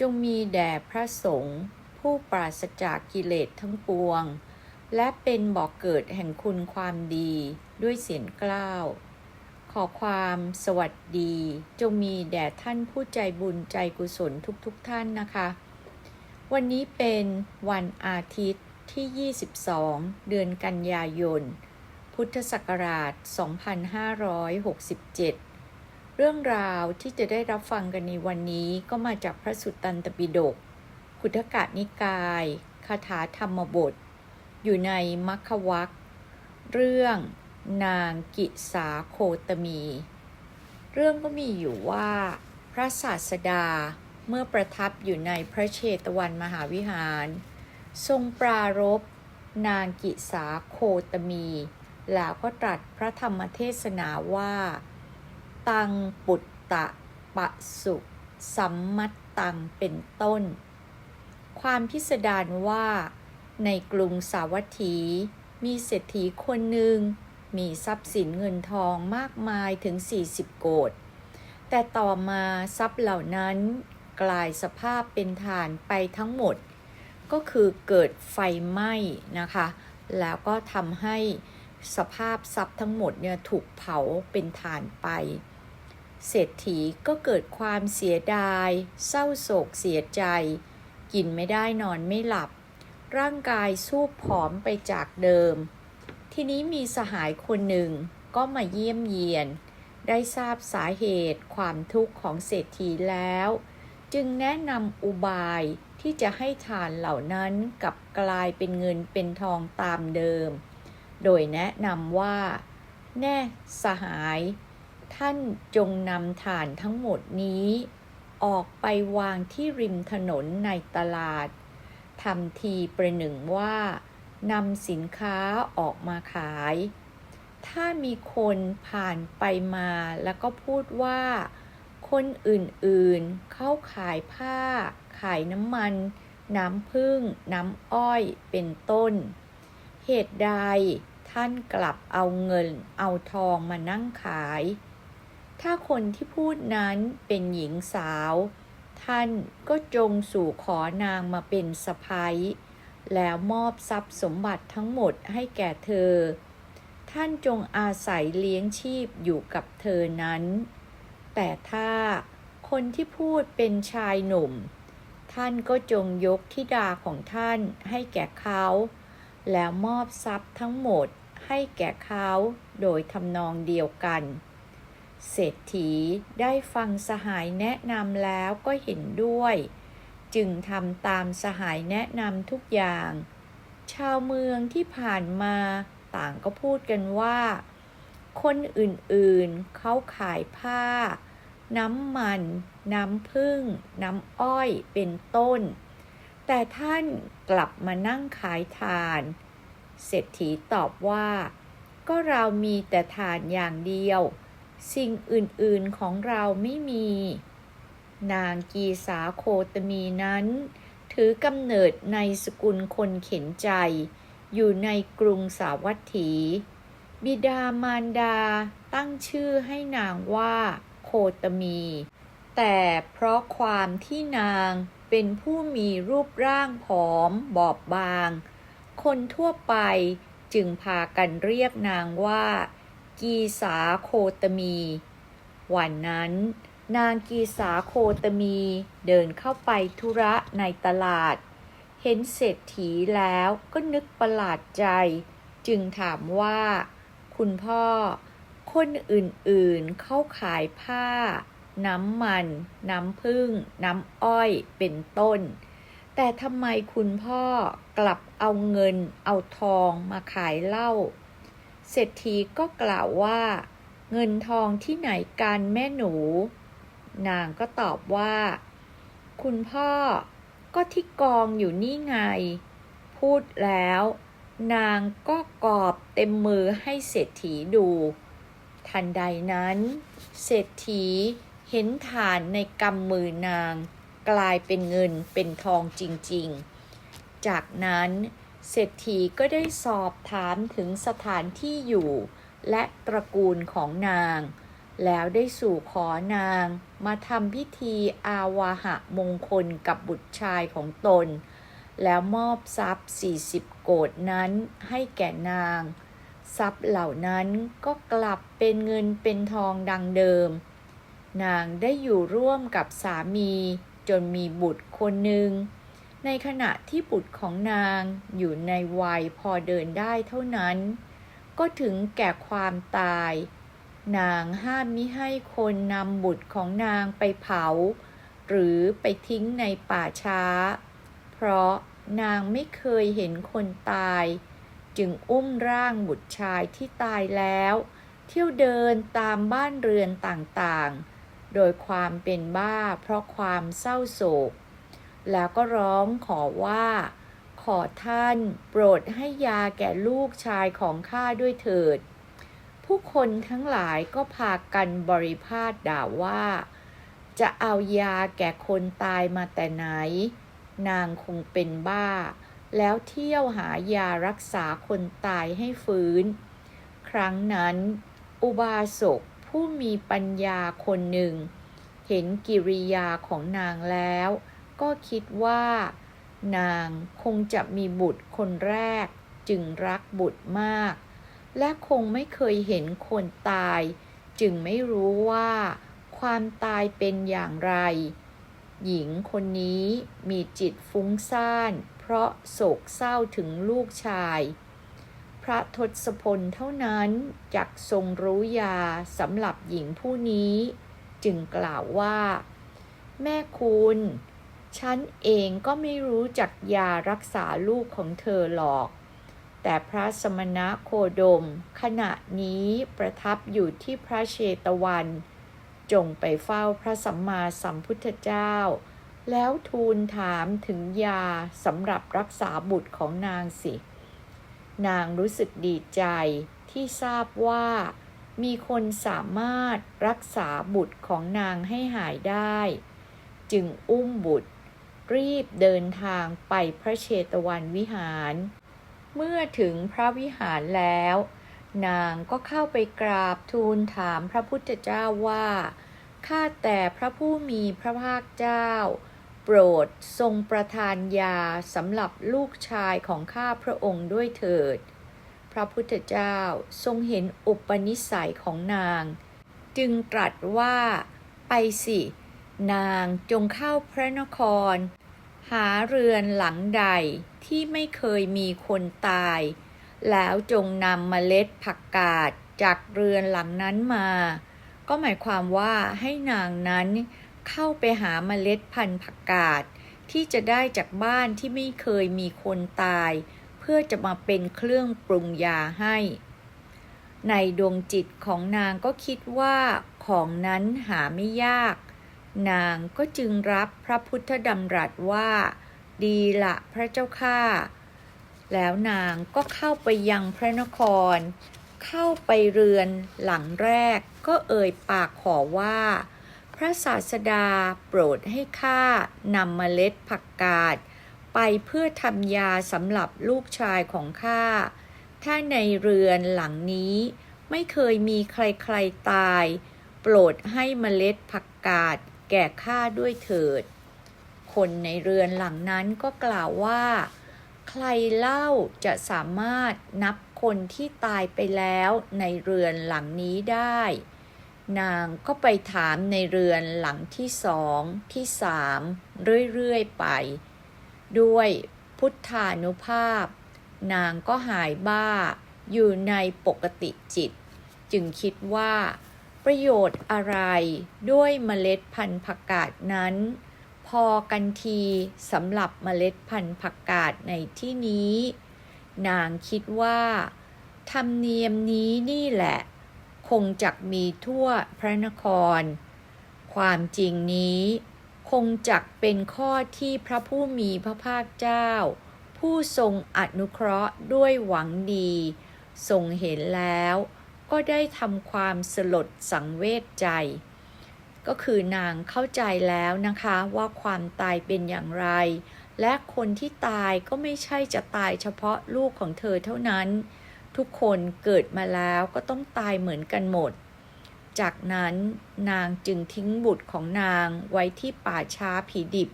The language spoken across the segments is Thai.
จงมีแด่พระสงฆ์ผู้ปราศจากกิเลสทั้งปวง และเป็นบอกเกิดแห่งคุณความดีด้วยเสียงกล้าว ขอความสวัสดี จงมีแด่ท่านผู้ใจบุญใจกุศลทุกๆทท่านนะคะ วันนี้เป็นวันอาทิตย์ที่ 22 เดือนกันยายน พุทธศักราช 2567 เรื่องราวที่จะได้รับฟังกันในวันนี้ก็มาจากพระสุตตันตปิฎกขุทกะนิกายคาถาธรรมบท อยู่ในมัคควักเรื่องนางกิสาโคตมี เรื่องก็มีอยู่ว่า พระศาสดาเมื่อประทับอยู่ในพระเชตวันมหาวิหาร ทรงปรารบนางกิสาโคตมี แล้วก็ตรัสพระธรรมเทศนาว่า ตังปุตตะปะสุสัมมัตตังเป็นต้น ความพิสดารว่า ในกรุงสาวัตถี มีเศรษฐีคนหนึ่ง มีทรัพย์สินเงินทองมากมายถึง 40 โกดแต่ต่อมาทรัพย์เหล่านั้นกลายสภาพเป็นฐานไปทั้งหมด ก็คือเกิดไฟไหม้นะคะ แล้วก็ทำให้สภาพทรัพย์ทั้งหมดเนี่ยถูกเผาเป็นฐานไป เศรษฐีก็เกิดความเสียดาย เศร้าโศกเสียใจ กินไม่ได้นอนไม่หลับ ร่างกายสู้ผอมไปจากเดิม ทีนี้มีสหายคนหนึ่งก็มาเยี่ยมเยียน ได้ทราบสาเหตุความทุกข์ของเศรษฐีแล้ว จึงแนะนำอุบายที่จะให้ทานเหล่านั้นกลับกลายเป็นเงินเป็นทองตามเดิม โดยแนะนำว่า แน่สหาย ท่านจงนำฐานทั้งหมดนี้ ออกไปวางที่ริมถนนในตลาดทำทีประหนึ่งว่านำสินค้าออกมาขาย ถ้ามีคนผ่านไปมาแล้วก็พูดว่า คนอื่นๆ เขาขายผ้า ขายน้ำมัน น้ำพึ่งน้ำอ้อยเป็นต้น เหตุใดท่านกลับเอาเงินเอาทองมานั่งขาย ถ้าคนที่พูดนั้นเป็นหญิงสาว ท่านก็จงสู่ขอนางมาเป็นสะพ้ายแล้วมอบทรัพย์สมบัติทั้งหมดให้แก่เธอ ท่านจงอาศัยเลี้ยงชีพอยู่กับเธอนั้น แต่ถ้าคนที่พูดเป็นชายหนุ่ม ท่านก็จงยกทิดาของท่านให้แก่เขา แล้วมอบทรัพย์ทั้งหมดให้แก่เขาโดยทำนองเดียวกัน เศรษฐีได้ฟังสหายแนะนำแล้วก็เห็นด้วย จึงทำตามสหายแนะนำทุกอย่าง ชาวเมืองที่ผ่านมาต่างก็พูดกันว่า คนอื่นๆเขาขายผ้า น้ำมัน น้ำพึ่ง น้ำอ้อยเป็นต้น แต่ท่านกลับมานั่งขายทาน เศรษฐีตอบว่า ก็เรามีแต่ทานอย่างเดียว สิ่งอื่น ๆ ของเราไม่มี นางกีสาโคตมีนั้น ถือกำเนิดในสกุลคนเข็นใจ อยู่ในกรุงสาวัตถี บิดามารดาตั้งชื่อให้นางว่าโคตมี แต่เพราะความที่นางเป็นผู้มีรูปร่างผอมบอบบาง คนทั่วไปจึงพากันเรียกนางว่า กีสาโคตมี วันนั้น นางกีสาโคตมีเดินเข้าไปธุระในตลาด เห็นเศรษฐีแล้วก็นึกประหลาดใจ จึงถามว่า คุณพ่อ คนอื่นๆ เขาขายผ้า น้ำมัน น้ำพึ่งน้ำอ้อยเป็นต้น แต่ทำไมคุณพ่อกลับเอาเงินเอาทองมาขายเหล้า เศรษฐีก็กล่าวว่า เงินทองที่ไหนกันแม่หนู นางก็ตอบว่า คุณพ่อก็ที่กองอยู่นี่ไง พูดแล้ว นางก็กอบเต็มมือให้เศรษฐีดู ทันใดนั้น เศรษฐีเห็นฐานในกำมือนาง กลายเป็นเงินเป็นทองจริง ๆ จากนั้น เศรษฐีก็ได้สอบถามถึงสถานที่อยู่ และตระกูลของนาง แล้วได้สู่ขอนาง มาทำพิธีอาวาหะมงคลกับบุตรชายของตน แล้วมอบทรัพย์ 40 โกดนั้นให้แก่นาง ทรัพย์เหล่านั้นก็กลับเป็นเงินเป็นทองดังเดิม นางได้อยู่ร่วมกับสามีจนมีบุตรคนหนึ่ง ในขณะที่บุตรของนางอยู่ในวัยพอเดินได้เท่านั้น ก็ถึงแก่ความตาย นางห้ามมิให้คนนำบุตรของนางไปเผา หรือไปทิ้งในป่าช้า เพราะนางไม่เคยเห็นคนตาย จึงอุ้มร่างบุตรชายที่ตายแล้ว เที่ยวเดินตามบ้านเรือนต่างๆ โดยความเป็นบ้าเพราะความเศร้าโศก แล้วก็ร้องขอว่า ขอท่านโปรดให้ยาแก่ลูกชายของข้าด้วยเถิด ผู้คนทั้งหลายก็พากันบริพาทด่าว่า จะเอายาแก่คนตายมาแต่ไหน นางคงเป็นบ้า แล้วเที่ยวหายารักษาคนตายให้ฟื้น ครั้งนั้น อุบาสกผู้มีปัญญาคนหนึ่ง เห็นกิริยาของนางแล้ว ก็คิดว่า นางคงจะมีบุตรคนแรก จึงรักบุตรมาก และคงไม่เคยเห็นคนตาย จึงไม่รู้ว่า ความตายเป็นอย่างไร หญิงคนนี้มีจิตฟุ้งซ่าน เพราะโศกเศร้าถึงลูกชาย พระทศพลเท่านั้นจักทรงรู้ยาสำหรับหญิงผู้นี้ จึงกล่าวว่า แม่คุณ ฉันเองก็ไม่รู้จักยารักษาลูกของเธอหรอก แต่พระสมณะโคดม ขณะนี้ประทับอยู่ที่พระเชตวัน จงไปเฝ้าพระสัมมาสัมพุทธเจ้า แล้วทูลถามถึงยาสำหรับรักษาบุตรของนางสิ นางรู้สึกดีใจที่ทราบว่ามีคนสามารถรักษาบุตรของนางให้หายได้ จึงอุ้มบุตร รีบเดินทางไปพระเชตวันวิหาร เมื่อถึงพระวิหารแล้ว นางก็เข้าไปกราบทูลถามพระพุทธเจ้าว่า ข้าแต่พระผู้มีพระภาคเจ้า โปรดทรงประทานยาสำหรับลูกชายของข้าพระองค์ด้วยเถิด พระพุทธเจ้าทรงเห็นอุปนิสัยของนาง จึงตรัสว่าไปสิ นางจงเข้าพระนคร หาเรือนหลังใดที่ไม่เคยมีคนตาย แล้วจงนำเมล็ดผักกาดจากเรือนหลังนั้นมา ก็หมายความว่าให้นางนั้นเข้าไปหาเมล็ดพันธุ์ผักกาดที่จะได้จากบ้านที่ไม่เคยมีคนตาย เพื่อจะมาเป็นเครื่องปรุงยาให้ ในดวงจิตของนางก็คิดว่าของนั้นหาไม่ยาก นางก็จึงรับพระพุทธดำรัสว่า ดีละพระเจ้าข้าแล้วนางก็เข้าไปยังพระนคร เข้าไปเรือนหลังแรกก็เอ่ยปากขอว่า พระศาสดาโปรดให้ข้านำเมล็ดผักกาด ไปเพื่อทำยาสำหรับลูกชายของข้า ถ้าในเรือนหลังนี้ไม่เคยมีใครๆตาย โปรดให้เมล็ดผักกาด แก่ข้าด้วยเถิด คนในเรือนหลังนั้นก็กล่าวว่า ใครเล่าจะสามารถนับคนที่ตายไปแล้วในเรือนหลังนี้ได้ นางก็ไปถามในเรือนหลังที่สองที่สามเรื่อยๆไป ด้วยพุทธานุภาพ นางก็หายบ้าอยู่ในปกติจิต จึงคิดว่า ประโยชน์อะไร ด้วยเมล็ดพันธุ์ผักกาดนั้น พอกันทีสำหรับเมล็ดพันธุ์ผักกาดในที่นี้ นางคิดว่าธรรมเนียมนี้นี่แหละ คงจักมีทั่วพระนคร ความจริงนี้คงจักเป็นข้อที่พระผู้มีพระภาคเจ้า ผู้ทรงอนุเคราะห์ด้วยหวังดี ทรงเห็นแล้ว ก็ได้ทำความสลดสังเวชใจ ก็คือนางเข้าใจแล้วนะคะว่าความตายเป็นอย่างไร และคนที่ตายก็ไม่ใช่จะตายเฉพาะลูกของเธอเท่านั้น ทุกคนเกิดมาแล้วก็ต้องตายเหมือนกันหมด จากนั้นนางจึงทิ้งบุตรของนางไว้ที่ป่าช้าผีดิบ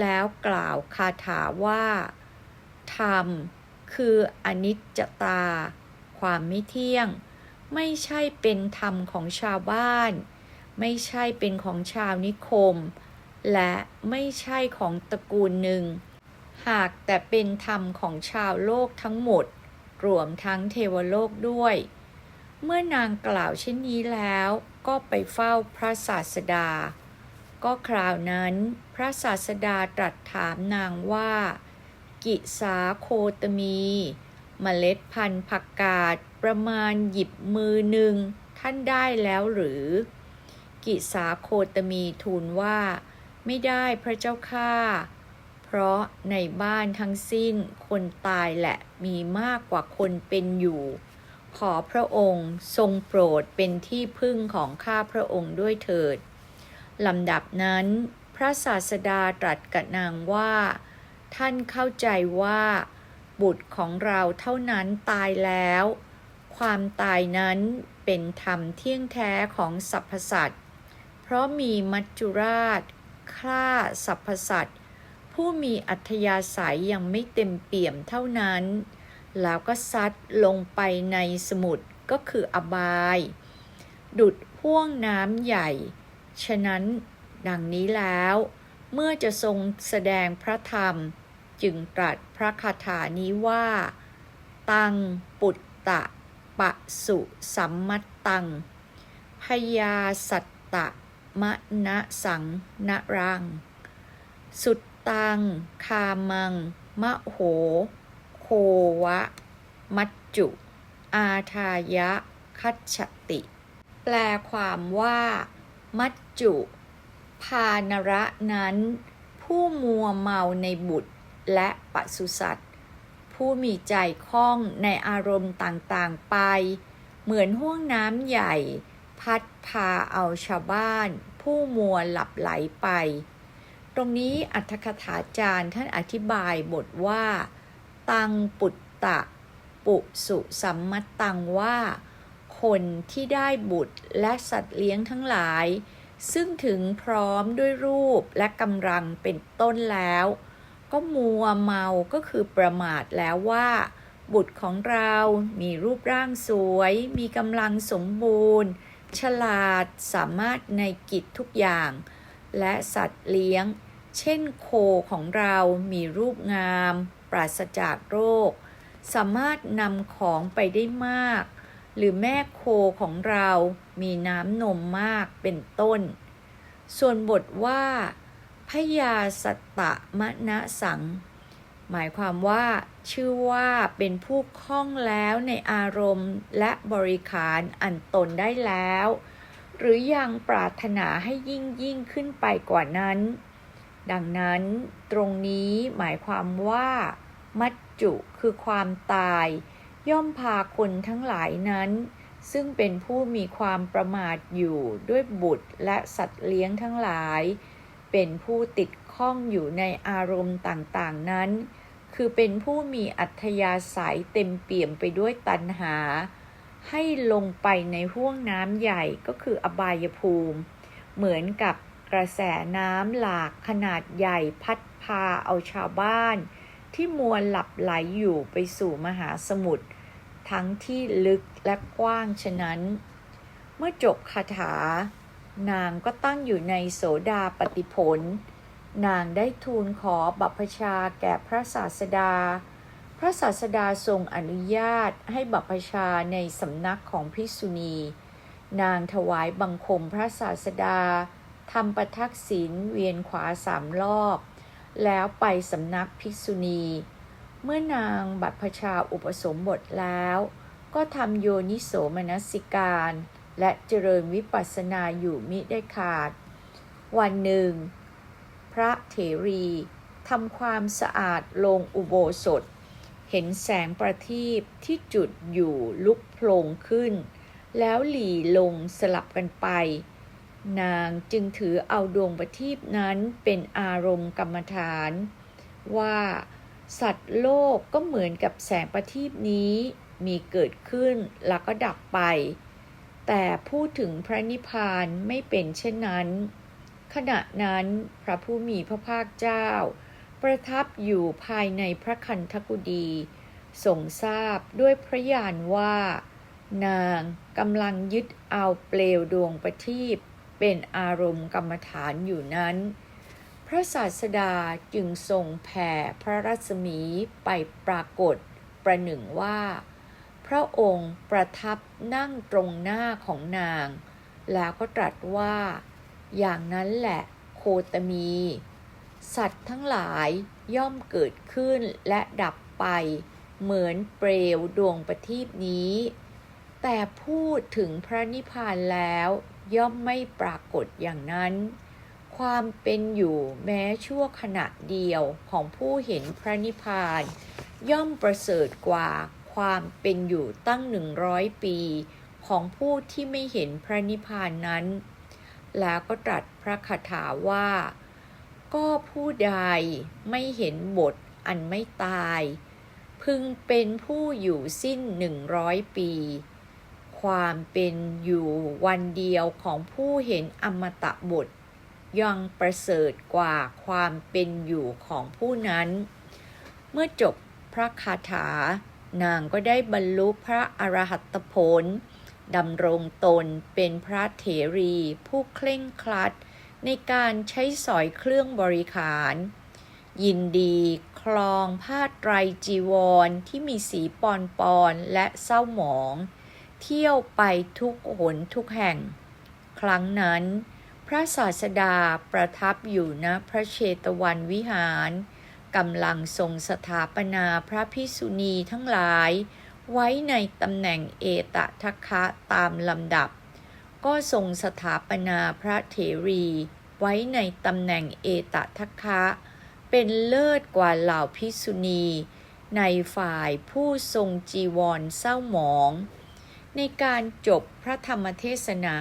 แล้วกล่าวคาถาว่าธรรมคืออนิจจตา ความไม่เที่ยง ไม่ใช่เป็นธรรมของชาวบ้าน ไม่ใช่เป็นของชาวนิคม และไม่ใช่ของตระกูลหนึ่ง หากแต่เป็นธรรมของชาวโลกทั้งหมด รวมทั้งเทวโลกด้วย เมื่อนางกล่าวเช่นนี้แล้วก็ไปเฝ้าพระศาสดา ก็คราวนั้นพระศาสดาตรัสถามนางว่า กิสาโคตมี เมล็ดพันธุ์ผักกาด ประมาณหยิบมือหนึ่งท่านได้แล้วหรือ กิสาโคตมีทูลว่า ไม่ได้พระเจ้าข้าเพราะในบ้านทั้งสิ้นคนตายแหละมีมากกว่าคนเป็นอยู่ ขอพระองค์ทรงโปรดเป็นที่พึ่งของข้าพระองค์ด้วยเถิดลำดับนั้น พระศาสดาตรัสกับนางว่า ท่านเข้าใจว่า บุตรของเราเท่านั้นตายแล้ว ความตายนั้นเป็นธรรมเที่ยงแท้ของสรรพสัตว์ เพราะมีมัจจุราชฆ่าสรรพสัตว์ ผู้มีอัธยาศัยยังไม่เต็มเปี่ยมเท่านั้น แล้วก็ซัดลงไปในสมุทรก็คืออบาย ดุดห่วงน้ำใหญ่ ฉะนั้นดังนี้แล้ว เมื่อจะทรงแสดงพระธรรมจึงตรัสพระคาถานี้ว่า ตังปุตตะ ปะสุสัมมัตตัง พยาสัตตะมะนะสังนะรัง สุตตัง คามัง มะโห โควะ มัจจุ อาทายะ คัจฉติ แปลความว่า มัจจุ พานระนั้น ผู้มัวเมาในบุตรและปศุสัตว ผู้มีใจคล่องในอารมณ์ต่างๆไป เหมือนห่วงน้ำใหญ่ พัดพาเอาชาวบ้าน ผู้มัวหลับไหลไป ตรงนี้อัตถคถาจารย์ท่านอธิบายบทว่า ตังปุตตะ ปุสุสัมมตังว่า คนที่ได้บุตรและสัตว์เลี้ยงทั้งหลาย ซึ่งถึงพร้อมด้วยรูปและกำลังเป็นต้นแล้ว ก็มัวเมาก็คือประมาทแล้วว่า บุตรของเรามีรูปร่างสวย มีกำลังสมบูรณ์ ฉลาดสามารถในกิจทุกอย่าง และสัตว์เลี้ยง เช่นโคของเรามีรูปงาม ปราศจากโรค สามารถนำของไปได้มาก หรือแม่โคของเรามีน้ำนมมากเป็นต้น ส่วนบทว่า พยาสัตตะมะนะสัง หมายความว่า ชื่อว่าเป็นผู้คล่องแล้วในอารมณ์และบริขารอันตนได้แล้ว หรือยังปรารถนาให้ยิ่งยิ่งขึ้นไปกว่านั้น ดังนั้นตรงนี้หมายความว่า มัจจุคือความตาย ย่อมพาคนทั้งหลายนั้นซึ่งเป็นผู้มีความประมาทอยู่ด้วยบุตรและสัตว์เลี้ยงทั้งหลาย เป็นผู้ติดข้องอยู่ในอารมณ์ต่างๆนั้น คือเป็นผู้มีอัธยาศัยเต็มเปี่ยมไปด้วยตัณหา ให้ลงไปในห้วงน้ำใหญ่ก็คืออบายภูมิ เหมือนกับกระแสน้ำหลากขนาดใหญ่พัดพาเอาชาวบ้าน ที่มัวหลับไหลอยู่ไปสู่มหาสมุทรทั้งที่ลึกและกว้างฉะนั้น เมื่อจบคาถา นางก็ตั้งอยู่ในโสดาปฏิผล นางได้ทูลขอบัพพชาแก่พระศาสดา พระศาสดาทรงอนุญาตให้บัพพชาในสำนักของภิกษุณี นางถวายบังคมพระศาสดาทำประทักษิณเวียนขวาสามรอบ แล้วไปสำนักภิกษุณี เมื่อนางบัพพชาอุปสมบทแล้ว ก็ทำโยนิโสมนสิการ และเจริญวิปัสสนาอยู่มิได้ขาด วันหนึ่ง พระเถรีทำความสะอาดลงอุโบสถ เห็นแสงประทีปที่จุดอยู่ลุกโผล่ขึ้น แล้วหลีลงสลับกันไป นางจึงถือเอาดวงประทีปนั้นเป็นอารมณ์กรรมฐาน ว่าสัตว์โลกก็เหมือนกับแสงประทีปนี้มีเกิดขึ้นแล้วก็ดับไป แต่พูดถึงพระนิพพานไม่เป็นเช่นนั้น ขณะนั้นพระผู้มีพระภาคเจ้า ประทับอยู่ภายในพระคันธกุฎีทรงทราบด้วยพระญาณว่า นางกำลังยึดเอาเปลวดวงประทีปเป็นอารมณ์กรรมฐานอยู่นั้น พระศาสดาจึงทรงแผ่พระรัศมีไปปรากฏประหนึ่งว่า พระองค์ประทับนั่งตรงหน้าของนาง แล้วก็ตรัสว่า อย่างนั้นแหละโคตมี สัตว์ทั้งหลายย่อมเกิดขึ้นและดับไป เหมือนเปลวดวงประทีปนี้ แต่พูดถึงพระนิพพานแล้วย่อมไม่ปรากฏอย่างนั้น ความเป็นอยู่แม้ชั่วขณะเดียวของผู้เห็นพระนิพพาน ย่อมประเสริฐกว่า ความเป็นอยู่ตั้งหนึ่งร้อยปี ของผู้ที่ไม่เห็นพระนิพพานนั้น แล้วก็ตรัสพระคาถาว่า ก็ผู้ใดไม่เห็นบทอันไม่ตาย พึงเป็นผู้อยู่สิ้นหนึ่งร้อยปี ความเป็นอยู่วันเดียวของผู้เห็นอมตะบทยังประเสริฐกว่าความเป็นอยู่ของผู้นั้น เมื่อจบพระคาถา นางก็ได้บรรลุพระอรหัตผลดำรงตนเป็นพระเถรี ผู้เคร่งครัด ในการใช้สอยเครื่องบริขาร ยินดีคลองผ้าไตรจีวรที่มีสีปอนปอนและเศร้าหมอง เที่ยวไปทุกหนทุกแห่ง ครั้งนั้น พระศาสดาประทับอยู่ณพระเชตวันวิหาร กำลังทรงสถาปนาพระพิสุณีทั้งหลาย ไว้ในตำแหน่งเอตทัคคะตามลำดับ ก็ทรงสถาปนาพระเถรี ไว้ในตำแหน่งเอตทัคคะ เป็นเลิศกว่าเหล่าพิสุณี ในฝ่ายผู้ทรงจีวรเศร้าหมอง ในการจบพระธรรมเทศนา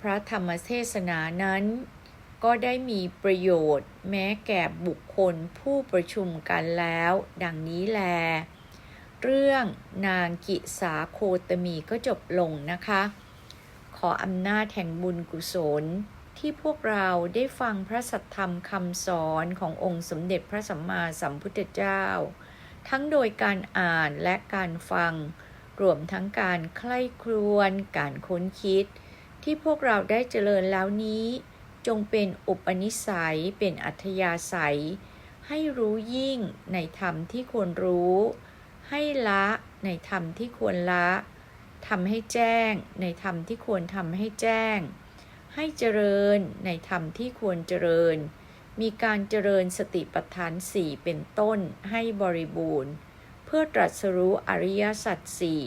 พระธรรมเทศนานั้น ก็ได้มีประโยชน์ แม้แก่บุคคลผู้ประชุมกันแล้ว ดังนี้แล เรื่องนางกิสาโคตมีก็จบลงนะคะ ขออำนาจแห่งบุญกุศลที่พวกเราได้ฟังพระสัทธรรมคำสอนขององค์สมเด็จพระสัมมาสัมพุทธเจ้า ทั้งโดยการอ่านและการฟัง รวมทั้งการใคร่ครวญการค้นคิด ที่พวกเราได้เจริญแล้วนี้ จงเป็นอุปนิสัยเป็นอัธยาศัย ให้รู้ยิ่งในธรรมที่ควรรู้ ให้ละในธรรมที่ควรละทำให้แจ้ง ในธรรมที่ควรทำให้แจ้ง ให้เจริญในธรรมที่ควรเจริญ มีการเจริญสติปัฏฐานสี่เป็นต้นให้บริบูรณ์ เพื่อตรัสรู้อริยสัจสี่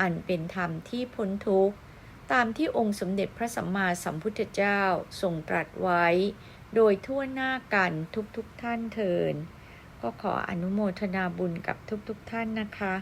อันเป็นธรรมที่พ้นทุกข์ ตามที่องค์สมเด็จพระสัมมาสัมพุทธเจ้าทรงตรัสไว้ โดยทั่วหน้ากันทุกๆทท่านเทิน ก็ขออนุโมทนาบุญกับทุกๆทท่านนะคะ